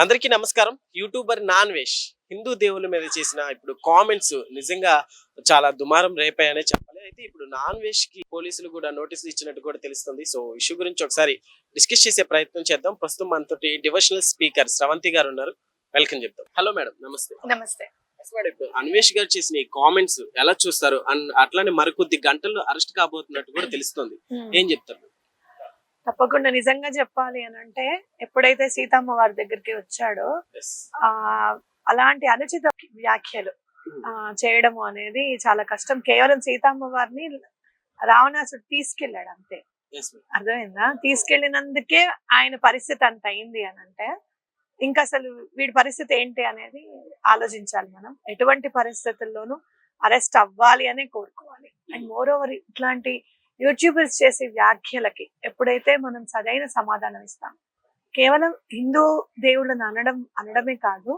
అందరికీ నమస్కారం. యూట్యూబర్ నాన్ వేష్ హిందూ దేవుల మీద చేసిన ఇప్పుడు కామెంట్స్ నిజంగా చాలా దుమారం రేపాయనే చెప్పాలి. అయితే ఇప్పుడు నాన్ వేష్కి పోలీసులు కూడా నోటీసులు ఇచ్చినట్టు కూడా తెలుస్తుంది. సో ఇష్యూ గురించి ఒకసారి డిస్కస్ చేసే ప్రయత్నం చేద్దాం. ప్రస్తుతం మనతోటి డివోషనల్ స్పీకర్ స్రవంతి గారు ఉన్నారు. వెల్కమ్ చెప్తాం. హలో మేడం నమస్తే. నమస్తే. అన్వేష్ గారు చేసిన ఈ కామెంట్స్ ఎలా చూస్తారు? అండ్ అట్లానే మరికొద్ది గంటల్లో అరెస్ట్ కాబోతున్నట్టు కూడా తెలుస్తుంది. ఏం చెప్తారు? తప్పకుండా నిజంగా చెప్పాలి అని అంటే ఎప్పుడైతే సీతమ్మ వారి దగ్గరికి వచ్చాడో. ఆ అలాంటి అనుచిత వ్యాఖ్యలు ఆ, చేయడము అనేది చాలా కష్టం. కేవలం సీతమ్మ వారిని రావణాసుడు తీసుకెళ్ళాడు అంతే. అర్థమైందా? తీసుకెళ్ళినందుకే ఆయన పరిస్థితి అంత అయింది అని అంటే ఇంకా అసలు వీడి పరిస్థితి ఏంటి అనేది ఆలోచించాలి మనం. ఎటువంటి పరిస్థితుల్లోనూ అరెస్ట్ అవ్వాలి అనే కోరుకోవాలి. అండ్ మోర్ ఓవర్ ఇట్లాంటి యూట్యూబర్స్ చేసే వ్యాఖ్యలకి ఎప్పుడైతే మనం సరైన సమాధానం ఇస్తాం కేవలం హిందూ దేవుళ్ళని అనడం అనడమే కాదు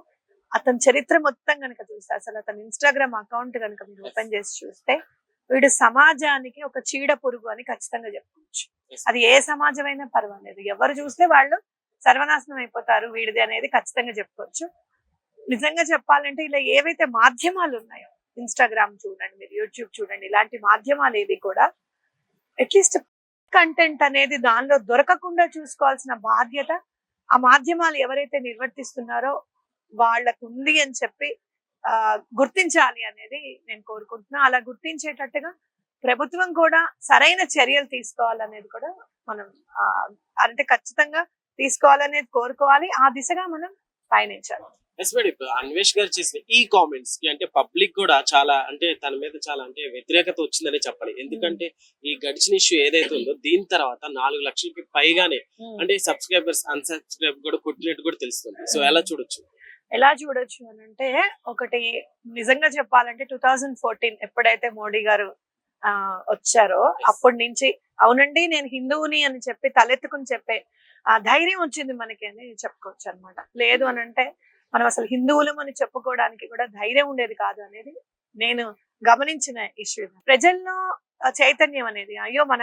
అతని చరిత్ర మొత్తం కనుక చూస్తే అసలు అతని ఇన్స్టాగ్రామ్ అకౌంట్ కనుక మీరు ఓపెన్ చేసి చూస్తే వీడు సమాజానికి ఒక చీడ పురుగు అని ఖచ్చితంగా చెప్పుకోవచ్చు. అది ఏ సమాజమైనా పర్వాలేదు. ఎవరు చూస్తే వాళ్ళు సర్వనాశనం అయిపోతారు వీడిది అనేది ఖచ్చితంగా చెప్పుకోవచ్చు. నిజంగా చెప్పాలంటే ఇలా ఏవైతే మాధ్యమాలు ఉన్నాయో ఇన్స్టాగ్రామ్ చూడండి మీరు యూట్యూబ్ చూడండి ఇలాంటి మాధ్యమాలు ఏవి కూడా అట్లీస్ట్ కంటెంట్ అనేది దానిలో దొరకకుండా చూసుకోవాల్సిన బాధ్యత ఆ మాధ్యమాలు ఎవరైతే నిర్వర్తిస్తున్నారో వాళ్ళకు ఉంది అని చెప్పి ఆ గుర్తించాలి అనేది నేను కోరుకుంటున్నా. అలా గుర్తించేటట్టుగా ప్రభుత్వం కూడా సరైన చర్యలు తీసుకోవాలనేది కూడా మనం ఆ, అంటే ఖచ్చితంగా తీసుకోవాలనేది కోరుకోవాలి. ఆ దిశగా మనం పయనించాలి. ఎస్ మేడం ఇప్పుడు అన్వేష్ గారు చేసిన ఈ కామెంట్స్కి అంటే పబ్లిక్ కూడా చాలా అంటే తన మీద చాలా అంటే వ్యతిరేకత వచ్చిందనే చెప్పాలి. ఎందుకంటే ఈ గడిచిన ఇష్యూ ఏదైతే ఉందో దీని తర్వాత నాలుగు లక్షలకి పైగానే అంటే సబ్స్క్రైబర్స్ అన్సబ్స్క్రైబ్ కూడా కొట్టినట్టు కూడా తెలుస్తుంది. సో ఎలా చూడొచ్చు? ఎలా చూడొచ్చు అని అంటే ఒకటి నిజంగా చెప్పాలంటే టూ థౌజండ్ ఫోర్టీన్ ఎప్పుడైతే మోడీ గారు ఆ వచ్చారో అప్పటి నుంచి అవునండి నేను హిందువుని అని చెప్పి తలెత్తుకుని చెప్పే ఆ ధైర్యం వచ్చింది మనకి అని చెప్పుకోవచ్చు అనమాట లేదు అని అంటే మనం అసలు హిందువులం అని చెప్పుకోవడానికి కూడా ధైర్యం ఉండేది కాదు అనేది నేను గమనించిన ఇష్యూ ప్రజల్లో చైతన్యం అనేది అయ్యో మన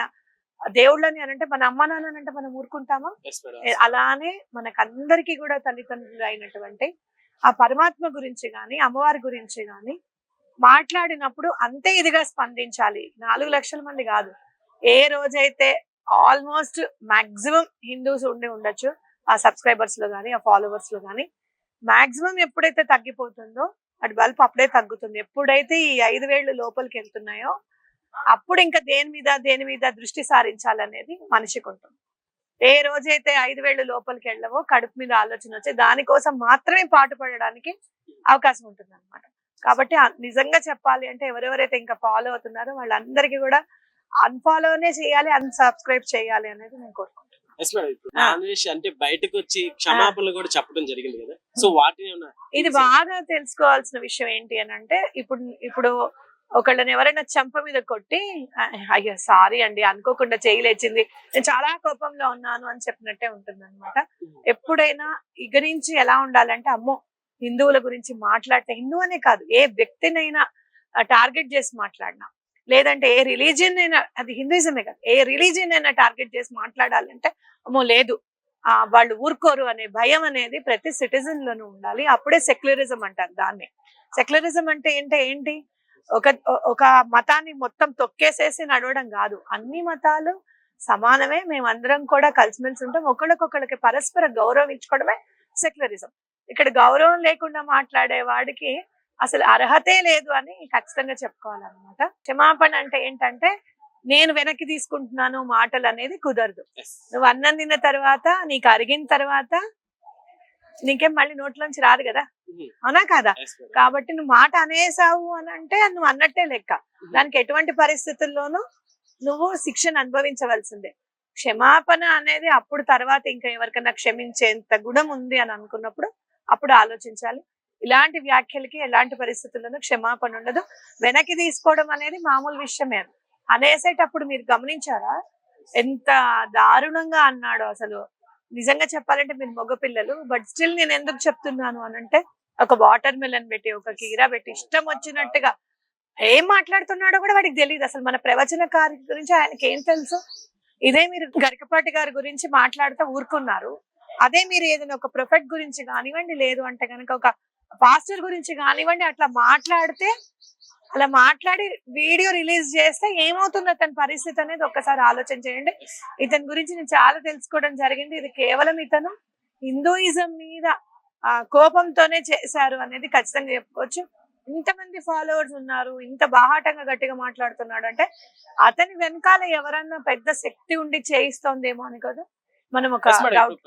దేవుళ్ళని అని అంటే మన అమ్మ నాన్న అంటే మనం ఊరుకుంటామా? అలానే మనకందరికీ కూడా తల్లిదండ్రులు అయినటువంటి ఆ పరమాత్మ గురించి గాని అమ్మవారి గురించి గాని మాట్లాడినప్పుడు అంతే ఇదిగా స్పందించాలి. నాలుగు లక్షల మంది కాదు. ఏ రోజైతే ఆల్మోస్ట్ మాక్సిమం హిందూస్ ఉండి ఉండొచ్చు ఆ సబ్స్క్రైబర్స్లో గానీ ఆ ఫాలోవర్స్లో గానీ మాక్సిమం ఎప్పుడైతే తగ్గిపోతుందో అటు బల్బ్ అప్పుడే తగ్గుతుంది. ఎప్పుడైతే ఈ ఐదు వేళ్ళు లోపలికి వెళ్తున్నాయో అప్పుడు ఇంకా దేని మీద దేని మీద దృష్టి సారించాలనేది మనిషికి ఉంటుంది. ఏ రోజైతే ఐదు వేళ్ళు లోపలికి వెళ్ళవో కడుపు మీద ఆలోచన వచ్చి దానికోసం మాత్రమే పాటుపడడానికి అవకాశం ఉంటుంది అనమాట కాబట్టి నిజంగా చెప్పాలి అంటే ఎవరెవరైతే ఇంకా ఫాలో అవుతున్నారో వాళ్ళందరికీ కూడా అన్ఫాలోనే చేయాలి అన్సబ్స్క్రైబ్ చేయాలి అనేది నేను కోరుకుంటున్నాను. ఎస్ మేడం ఇప్పుడు ఆ. అన్వేష్ అంటే బయటకు వచ్చి క్షమాపణలు కూడా చెప్పడం జరిగింది కదా. సో వాటిని ఏమన్నా ఇది బాగా తెలుసుకోవాల్సిన విషయం ఏంటి అని అంటే ఇప్పుడు ఇప్పుడు ఒకళ్ళని ఎవరైనా చంప మీద కొట్టి "ఆ, అయ్యో సారీ అండి అనుకోకుండా చేయలేచింది. నేను చాలా కోపంలో ఉన్నాను అని చెప్పినట్టే ఉంటుంది అనమాట ఎప్పుడైనా ఇక నుంచి ఎలా ఉండాలంటే అమ్మో హిందువుల గురించి మాట్లాడితే హిందూ అనే కాదు ఏ వ్యక్తినైనా టార్గెట్ చేసి మాట్లాడినా. లేదంటే ఏ రిలీజియన్ అయినా అది హిందూయిజమే కాదు. ఏ రిలీజియన్ అయినా టార్గెట్ చేసి మాట్లాడాలంటే అమ్మో లేదు. ఆ వాళ్ళు ఊరుకోరు అనే భయం అనేది ప్రతి సిటిజన్ లోనూ ఉండాలి. అప్పుడే సెక్యులరిజం అంటారు దాన్ని. సెక్యులరిజం అంటే ఏంటి ఏంటి? ఒక ఒక మతాన్ని మొత్తం తొక్కేసేసి నడవడం కాదు. అన్ని మతాలు సమానమే. మేమందరం కూడా కలిసిమెలిసి ఉంటాం. ఒకళ్ళకొకళ్ళకి పరస్పర గౌరవం ఇచ్చుకోవడమే సెక్యులరిజం. ఇక్కడ గౌరవం లేకుండా మాట్లాడే వాడికి అసలు అర్హతే లేదు అని ఖచ్చితంగా చెప్పుకోవాలన్నమాట. క్షమాపణ అంటే ఏంటంటే నేను వెనక్కి తీసుకుంటున్నాను మాటలు అనేది కుదరదు. నువ్వు అన్నం తిన్న తర్వాత నీకు అరిగిన తర్వాత నీకేం మళ్ళీ నోట్లోంచి రాదు కదా. అవునా కాదా. కాబట్టి నువ్వు మాట అనేసావు అని అంటే నువ్వు అన్నట్టే లెక్క. దానికి ఎటువంటి పరిస్థితుల్లోనూ నువ్వు శిక్షను అనుభవించవలసిందే. క్షమాపణ అనేది అప్పుడు తర్వాత ఇంకా ఎవరికైనా క్షమించేంత గుణం ఉంది అని అనుకున్నప్పుడు అప్పుడు ఆలోచించాలి. ఇలాంటి వ్యాఖ్యలకి ఎలాంటి పరిస్థితుల్లోనూ క్షమాపణ ఉండదు. వెనక్కి తీసుకోవడం అనేది మామూలు విషయమే. అనేసేటప్పుడు మీరు గమనించారా? ఎంత దారుణంగా అన్నాడు అసలు. నిజంగా చెప్పాలంటే మీరు మగపిల్లలు బట్ స్టిల్ నేను ఎందుకు చెప్తున్నాను అని అంటే ఒక వాటర్ మిలన్ పెట్టి ఒక కీరా పెట్టి ఇష్టం వచ్చినట్టుగా ఏం మాట్లాడుతున్నాడో కూడా వాడికి తెలియదు అసలు మన ప్రవచనకారి గురించి ఆయనకి ఏం తెలుసు? ఇదే మీరు గరికపాటి గారి గురించి మాట్లాడుతూ ఊరుకున్నారు. అదే మీరు ఏదైనా ఒక ప్రొఫెట్ గురించి కానివ్వండి లేదు అంటే కనుక ఒక పాస్టర్ గురించి కానివ్వండి అట్లా మాట్లాడితే అలా మాట్లాడి వీడియో రిలీజ్ చేస్తే ఏమవుతుంది అతని పరిస్థితి అనేది ఒక్కసారి ఆలోచన చేయండి. ఇతని గురించి నేను చాలా తెలుసుకోవడం జరిగింది. ఇది కేవలం ఇతను హిందూయిజం మీద ఆ, కోపంతోనే చేశారు అనేది ఖచ్చితంగా చెప్పుకోవచ్చు. ఇంతమంది ఫాలోవర్స్ ఉన్నారు ఇంత బాహాటంగా గట్టిగా మాట్లాడుతున్నాడు అంటే అతని వెనకాల ఎవరన్నా పెద్ద శక్తి ఉండి చేయిస్తోందేమో అని కదా. మనం ఒక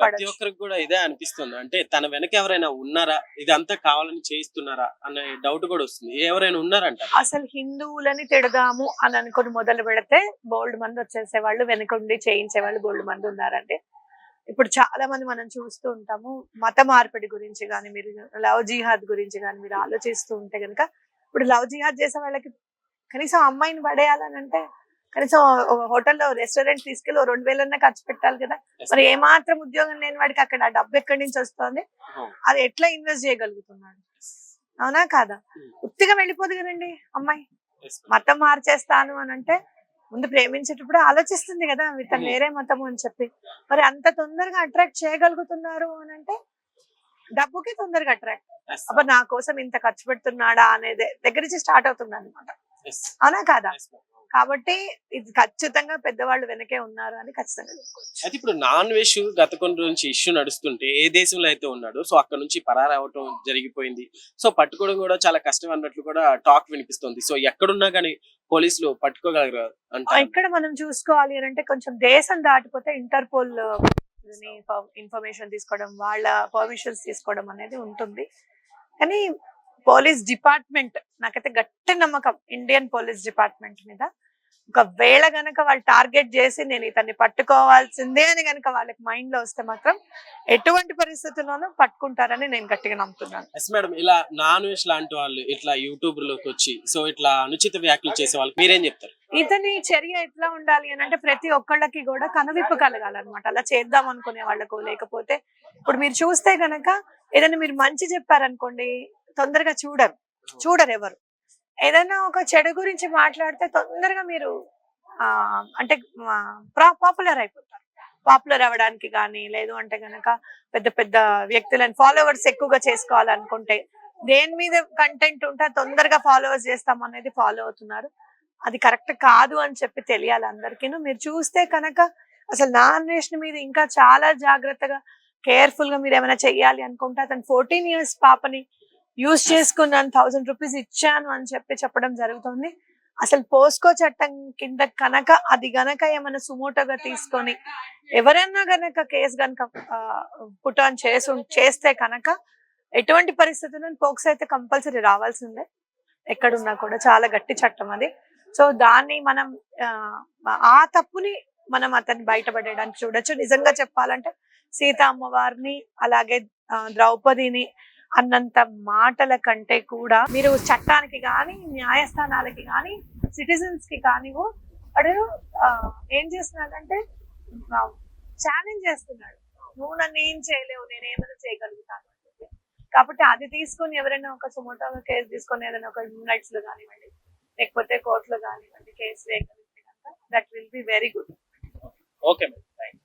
ప్రతి ఒక్కరికి కూడా ఇదే అనిపిస్తుంది. అంటే తన వెనక ఎవరైనా ఉన్నారా? ఇదంతా కావాలని చేయిస్తున్నారా? అనే డౌట్ కూడా వస్తుంది. ఎవరైనా ఉన్నారంట. అసలు హిందువులని తిడదాము అని అనుకుని మొదలు పెడితే బోల్డ్ మంది వచ్చేసే వాళ్ళు వెనకుండి చేయించే వాళ్ళు బోల్డ్ మంది ఉన్నారండి ఇప్పుడు చాలా మంది మనం చూస్తూ ఉంటాము మత మార్పిడి గురించి కానీ మీరు లవ్ జిహాద్ గురించి కానీ మీరు ఆలోచిస్తూ ఉంటే కనుక ఇప్పుడు లవ్ జిహాద్ చేసే వాళ్ళకి కనీసం అమ్మాయిని పడేయాలని అంటే కనీసం హోటల్లో రెస్టారెంట్ తీసుకెళ్ళి రెండు వేలన్నా ఖర్చు పెట్టాలి కదా. మరి. ఏమాత్రం ఉద్యోగం లేని వాడికి అక్కడ ఆ డబ్బు ఎక్కడి నుంచి వస్తుంది. అది ఎట్లా ఇన్వెస్ట్ చేయగలుగుతున్నాడు? అవునా కాదా? Hmm. ఉత్తిగా వెళ్ళిపోదు కదండి అమ్మాయి. మతం మార్చేస్తాను అని అంటే ముందు ప్రేమించేటప్పుడు ఆలోచిస్తుంది కదా ఇతను Hmm. వేరే మతము అని చెప్పి. మరి అంత తొందరగా అట్రాక్ట్ చేయగలుగుతున్నారు అని అంటే డబ్బుకి తొందరగా అట్రాక్ట్. అబ్బా నా కోసం ఇంత ఖర్చు పెడుతున్నాడా అనేది. దగ్గర నుంచి స్టార్ట్ అవుతుంది అనమాట అవునా కాదా. కాబట్టి ఇది ఖచ్చితంగా పెద్దవాళ్ళు వెనకే ఉన్నారు అని ఖచ్చితంగా చెప్పుకోవచ్చు. అయితే ఇప్పుడు నాన్ వెజ్ గత కొన్ని నుంచి ఇష్యూ నడుస్తుంటే ఏ దేశంలో అయితే ఉన్నాడో సో అక్కడ నుంచి పరారు అవటం జరిగిపోయింది. సో పట్టుకోవడం కూడా చాలా కష్టం అన్నట్లు కూడా టాక్ వినిపిస్తుంది. సో ఎక్కడున్నా కానీ పోలీసులు పట్టుకోగలరు అంటే ఇక్కడ మనం చూసుకోవాలి అని అంటే కొంచెం దేశం దాటిపోతే ఇంటర్పోల్ ఇన్ఫర్మేషన్ తీసుకోవడం వాళ్ళ పర్మిషన్స్ తీసుకోవడం అనేది ఉంటుంది. కానీ పోలీస్ డిపార్ట్మెంట్ నాకైతే గట్టి నమ్మకం ఇండియన్ పోలీస్ డిపార్ట్మెంట్ మీద. ఒకవేళ గనక వాళ్ళు టార్గెట్ చేసి నేను ఇతన్ని పట్టుకోవాల్సిందే అని గనక వాళ్ళకి మైండ్లో వస్తే మాత్రం ఎటువంటి పరిస్థితుల్లోనూ పట్టుకుంటారని నేను గట్టిగా నమ్ముతున్నాను. ఎస్ మేడం ఇలా నాన్ వెజ్ లాంటి వాళ్ళు ఇట్లా యూట్యూబ్లోకి వచ్చి సో ఇట్లా అనుచిత వ్యాఖ్యలు చేసే వాళ్ళకి మీరేం చెప్తారు? ఇతని చర్య ఎట్లా ఉండాలి అని అంటే ప్రతి ఒక్కళ్ళకి కూడా కనువిప్పు కలగాలన్నమాట. అలా చేద్దాం అనుకునే వాళ్ళకు లేకపోతే ఇప్పుడు మీరు చూస్తే గనక ఏదైనా మీరు మంచి చెప్పారనుకోండి తొందరగా చూడరు. చూడరు ఎవరు ఏదైనా ఒక చెడు గురించి మాట్లాడితే తొందరగా మీరు ఆ అంటే పాపులర్ అయిపోతారు. పాపులర్ అవ్వడానికి కానీ లేదు అంటే గనక పెద్ద పెద్ద వ్యక్తులను ఫాలోవర్స్ ఎక్కువగా చేసుకోవాలనుకుంటే దేని మీద కంటెంట్ ఉంటే తొందరగా ఫాలోవర్స్ చేస్తాం అనేది ఫాలో అవుతున్నారు. అది కరెక్ట్ కాదు అని చెప్పి తెలియాలి అందరికీ మీరు చూస్తే కనుక అసలు నా అన్వేషణ మీద ఇంకా చాలా జాగ్రత్తగా కేర్ఫుల్గా మీరు ఏమైనా చెయ్యాలి అనుకుంటే అతను ఫోర్టీన్ ఇయర్స్ పాపని యూజ్ చేసుకున్నాను థౌసండ్ రూపీస్ ఇచ్చాను అని చెప్పి చెప్పడం జరుగుతుంది. అసలు పోస్కో చట్టం కింద కనుక అది గనక ఏమైనా సుమోటోగా తీసుకొని ఎవరైనా గనక కేసు గనక పుట్ ఆన్ చేసు చేస్తే కనుక ఎటువంటి పరిస్థితుల్లో పోక్స్ అయితే కంపల్సరీ రావాల్సిందే. ఎక్కడున్నా కూడా చాలా గట్టి చట్టం అది. సో దాన్ని మనం ఆ, ఆ తప్పుని మనం అతన్ని బయటపడేయడానికి చూడొచ్చు. నిజంగా చెప్పాలంటే సీత అమ్మవారిని అలాగే ద్రౌపదిని అన్నంత మాటల కంటే కూడా మీరు చట్టానికి కానీ న్యాయస్థానాలకి కానీ సిటిజన్స్కి కానీ వాడు ఏం చేస్తున్నాడంటే ఛాలెంజ్ చేస్తున్నాడు. నువ్వు నన్ను ఏం చేయలేవు నేను ఏమైనా చేయగలుగుతాను కాబట్టి అది తీసుకొని ఎవరైనా ఒక సుమోటో కేసు తీసుకొని ఏదైనా ఒక యూనిట్స్లో కానివ్వండి లేకపోతే కోర్టులో కానివ్వండి కేసు వేయగలిగితే కనుక that will be very good okay madam